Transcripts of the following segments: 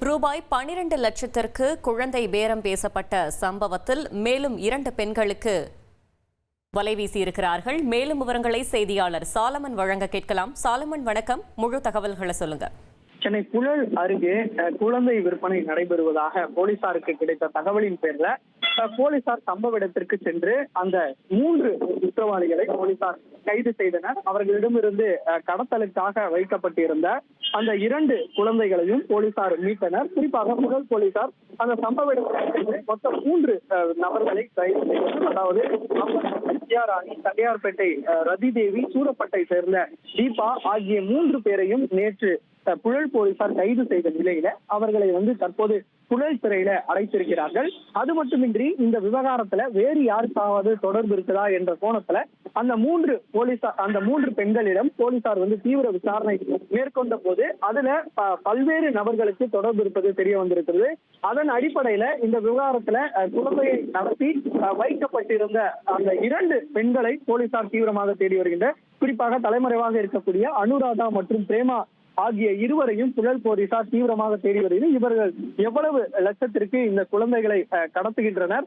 ரூபாய் பனிரெண்டு லட்சத்திற்கு குழந்தை பேரம் பேசப்பட்ட சம்பவத்தில் மேலும் இரண்டு பெண்களுக்கு வலை வீசியிருக்கிறார்கள். மேலும் விவரங்களை செய்தியாளர் சாலமன் வழங்க கேட்கலாம். சாலமன் வணக்கம். முழு தகவல்களை சொல்லுங்க. சென்னை புழல் அருகே அஹ், குழந்தை விற்பனை நடைபெறுவதாக போலீசாருக்கு கிடைத்த தகவலின் பேர்ல போலீசார் சம்பவ இடத்திற்கு சென்று அந்த மூன்று குற்றவாளிகளை போலீசார் கைது செய்தனர். அவர்களிடமிருந்து அஹ், கடத்தலுக்காக வைக்கப்பட்டிருந்த அந்த இரண்டு குழந்தைகளையும் போலீசார் மீட்டனர். குறிப்பாக புழல் போலீசார் அந்த சம்பவ இடத்திற்கு மொத்தம் மூன்று நபர்களை கைது செய்தனர். அதாவது அம்மன் வித்யாராணி தண்டையார்பேட்டை ரதி தேவி சூரப்பட்டை சேர்ந்த தீபா ஆகிய மூன்று பேரையும் நேற்று புழல் போலீசார் கைது செய்த நிலையில அவர்களை வந்து தற்போது புழல் சிறையில அடைத்திருக்கிறார்கள். அது மட்டுமின்றி இந்த விவகாரத்துல வேறு யாருக்காவது தொடர்பு இருக்குதா என்ற கோணத்துல அந்த மூன்று போலீசார் அந்த மூன்று பெண்களிடம் போலீசார் வந்து தீவிர விசாரணை மேற்கொண்ட போது அதுல பல்வேறு நபர்களுக்கு தொடர்பு இருப்பது தெரிய வந்திருக்கிறது. அதன் அடிப்படையில இந்த விவகாரத்துல குழந்தையை நடத்தி அஹ், வைக்கப்பட்டிருந்த அந்த இரண்டு பெண்களை போலீசார் தீவிரமாக தேடி வருகின்ற குறிப்பாக தலைமறைவாக இருக்கக்கூடிய அனுராதா மற்றும் பிரேமா ஆகிய இருவரையும் புழல் போலீசார் தீவிரமாக தேடி வருகிறது இவர்கள் எவ்வளவு லட்சத்திற்கு இந்த குழந்தைகளை கடத்துகின்றனர்?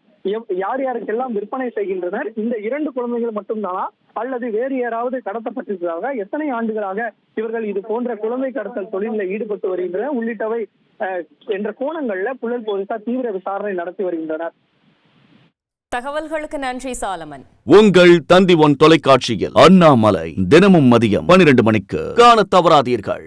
யார் யாருக்கெல்லாம் விற்பனை செய்கின்றனர்? இந்த இரண்டு குழந்தைகள் மட்டும்தானா? அல்லது வேறு யாராவது கடத்தப்பட்டிருக்கிறார்களா? எத்தனை ஆண்டுகளாக இவர்கள் இது போன்ற குழந்தை கடத்தல் தொழிலில் ஈடுபட்டு வருகின்றனர்? உள்ளிட்டவை அஹ், என்ற கோணங்கள்ல புழல் போலீசார் தீவிர விசாரணை நடத்தி வருகின்றனர். தகவல்களுக்கு நன்றி சாலமன். உங்கள் தந்தி ஒன் தொலைக்காட்சியில் அண்ணாமலை தினமும் மதியம் பனிரெண்டு மணிக்கு காணத் தவறாதீர்கள்.